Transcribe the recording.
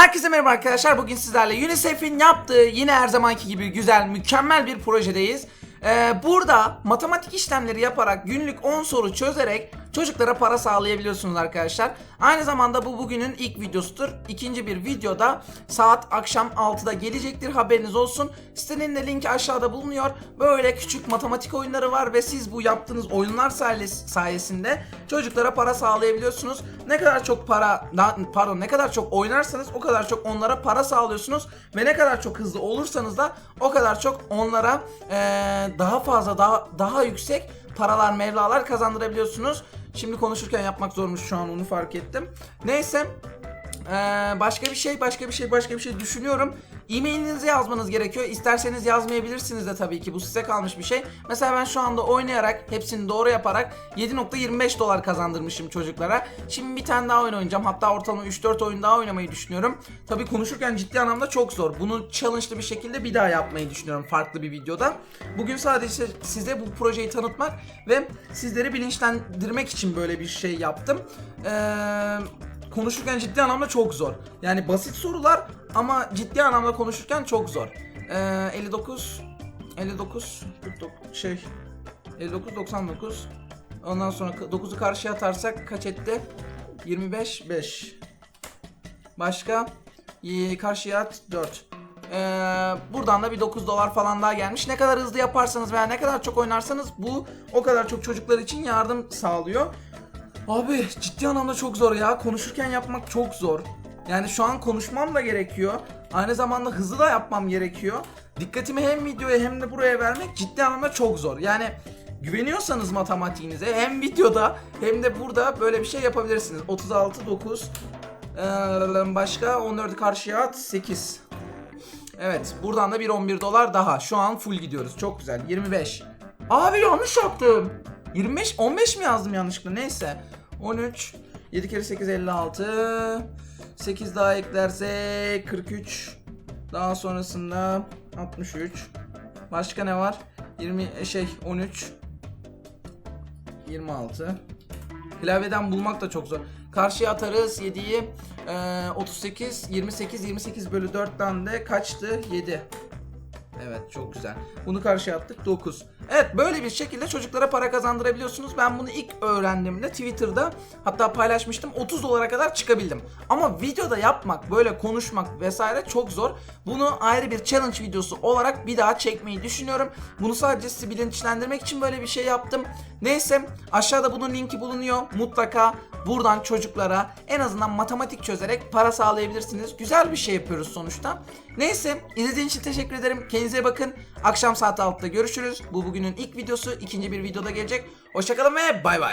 Herkese merhaba arkadaşlar. Bugün sizlerle UNICEF'in yaptığı yine her zamanki gibi güzel, mükemmel bir projedeyiz. Ee, burada matematik işlemleri yaparak günlük 10 soru çözerek çocuklara para sağlayabiliyorsunuz arkadaşlar. Aynı zamanda bu bugünün ilk videosudur. İkinci bir videoda saat akşam 6'da gelecektir haberiniz olsun. Sitenin de linki aşağıda bulunuyor. Böyle küçük matematik oyunları var ve siz bu yaptığınız oyunlar sayes- sayesinde çocuklara para sağlayabiliyorsunuz. Ne kadar çok para pardon ne kadar çok oynarsanız o kadar çok onlara para sağlıyorsunuz ve ne kadar çok hızlı olursanız da o kadar çok onlara eee, daha fazla daha daha yüksek paralar mevlalar kazandırabiliyorsunuz. Şimdi konuşurken yapmak zormuş şu an onu fark ettim. Neyse ee, başka bir şey, başka bir şey, başka bir şey düşünüyorum. E-mailinizi yazmanız gerekiyor. İsterseniz yazmayabilirsiniz de tabii ki. Bu size kalmış bir şey. Mesela ben şu anda oynayarak, hepsini doğru yaparak 7.25 dolar kazandırmışım çocuklara. Şimdi bir tane daha oyun oynayacağım. Hatta ortalama 3-4 oyun daha oynamayı düşünüyorum. Tabii konuşurken ciddi anlamda çok zor. Bunu challenge'lı bir şekilde bir daha yapmayı düşünüyorum farklı bir videoda. Bugün sadece size bu projeyi tanıtmak ve sizleri bilinçlendirmek için böyle bir şey yaptım. Eee konuşurken ciddi anlamda çok zor. Yani basit sorular ama ciddi anlamda konuşurken çok zor. Ee, 59 59 49 şey 59 99 Ondan sonra 9'u karşıya atarsak kaç etti? 25 5. Başka? Ee, karşıya at 4. Ee, buradan da bir 9 dolar falan daha gelmiş. Ne kadar hızlı yaparsanız veya ne kadar çok oynarsanız bu o kadar çok çocuklar için yardım sağlıyor. Abi ciddi anlamda çok zor ya. Konuşurken yapmak çok zor. Yani şu an konuşmam da gerekiyor. Aynı zamanda hızlı da yapmam gerekiyor. Dikkatimi hem videoya hem de buraya vermek ciddi anlamda çok zor. Yani güveniyorsanız matematiğinize hem videoda hem de burada böyle bir şey yapabilirsiniz. 36 9 ee, başka 14'ü karşıya at 8. Evet buradan da bir 11 dolar daha. Şu an full gidiyoruz. Çok güzel. 25. Abi yanlış yaptım. 25 15 mi yazdım yanlışlıkla? Neyse. 13 7 kere 8 56 8 daha eklersek 43 daha sonrasında 63 Başka ne var? 20 e, şey 13 26 Klavyeden bulmak da çok zor. Karşıya atarız 7'yi. Ee, 38, 28, 28 bölü 4'ten de kaçtı? 7. Evet çok güzel. Bunu karşıya attık 9. Evet böyle bir şekilde çocuklara para kazandırabiliyorsunuz. Ben bunu ilk öğrendiğimde Twitter'da hatta paylaşmıştım 30 dolara kadar çıkabildim. Ama videoda yapmak, böyle konuşmak vesaire çok zor. Bunu ayrı bir challenge videosu olarak bir daha çekmeyi düşünüyorum. Bunu sadece sizi bilinçlendirmek için böyle bir şey yaptım. Neyse aşağıda bunun linki bulunuyor. Mutlaka buradan çocuklara en azından matematik çözerek para sağlayabilirsiniz. Güzel bir şey yapıyoruz sonuçta. Neyse izlediğiniz için teşekkür ederim. Kendinize bakın. Akşam saat 6'da görüşürüz. Bu bugünün ilk videosu. ikinci bir videoda gelecek. Hoşçakalın ve bay bay.